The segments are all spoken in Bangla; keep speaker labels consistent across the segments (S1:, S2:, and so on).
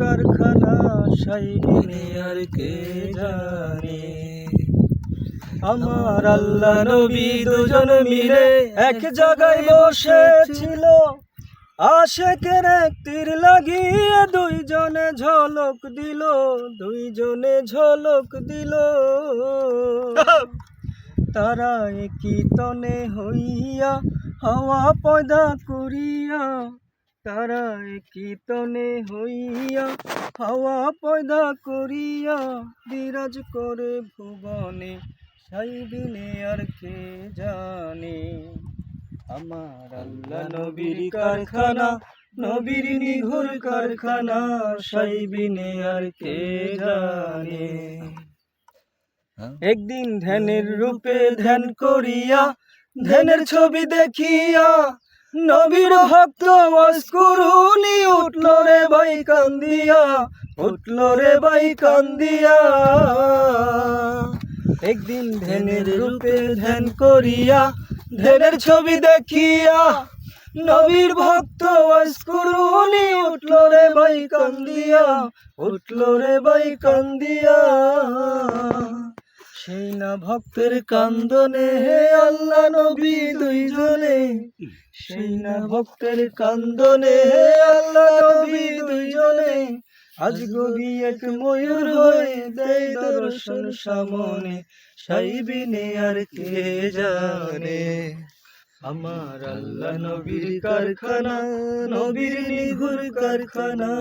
S1: কারখানা সাইবিনে আর কে জানে? আমার আল্লাহ নবী দুজন মিলে এক জায়গায় বসেছিল। আশেকের এক তীর লাগিয়ে দুইজনে ঝলক দিল, দুইজনে ঝলক দিল। তারা একই তনে হইয়া হাওয়া পয়দা করিয়া তারা কীর্তনে হইয়া, হাওয়া পয়দা করিয়া বিরাজ করে ভুবনে। সাইবিনে আর কে জানে? আমার আল্লাহ নবীর কারখানা, নবীর নিঘুর কারখানা সাইবিনে আর কে জানে? একদিন ধ্যানের রূপে ধ্যান করিয়া, ধ্যানের ছবি দেখিয়া নবীর ভক্ত অস্কুরুনি উঠল রে ভাই কান্দিয়া, উঠল রে ভাই কান্দিয়া। একদিন ধ্যানের রূপে ধ্যান করিয়া, ধ্যানের ছবি দেখিয়া, নবীর ভক্ত অস্কুরুনি উঠল রে ভাই কান্দিয়া, উঠল রে ভাই কান্দিয়া। না ভক্তের কান্দনে, হে আল্লাহ নবী দুইজনে। সেই না ভক্তের কান্দনে, হে আল্লাহ নবী দুইজনে। আজ গবি এক ময়ূর হয়ে দেয় দর্শন সামনে সাইবিনে আর কে জানে। আমার আল্লাহ নবীর কারখানা, নবীর নিঘুর কারখানা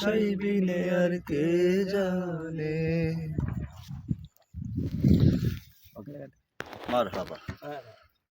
S1: সাইবিনে আর কে জানে।
S2: મરહબા.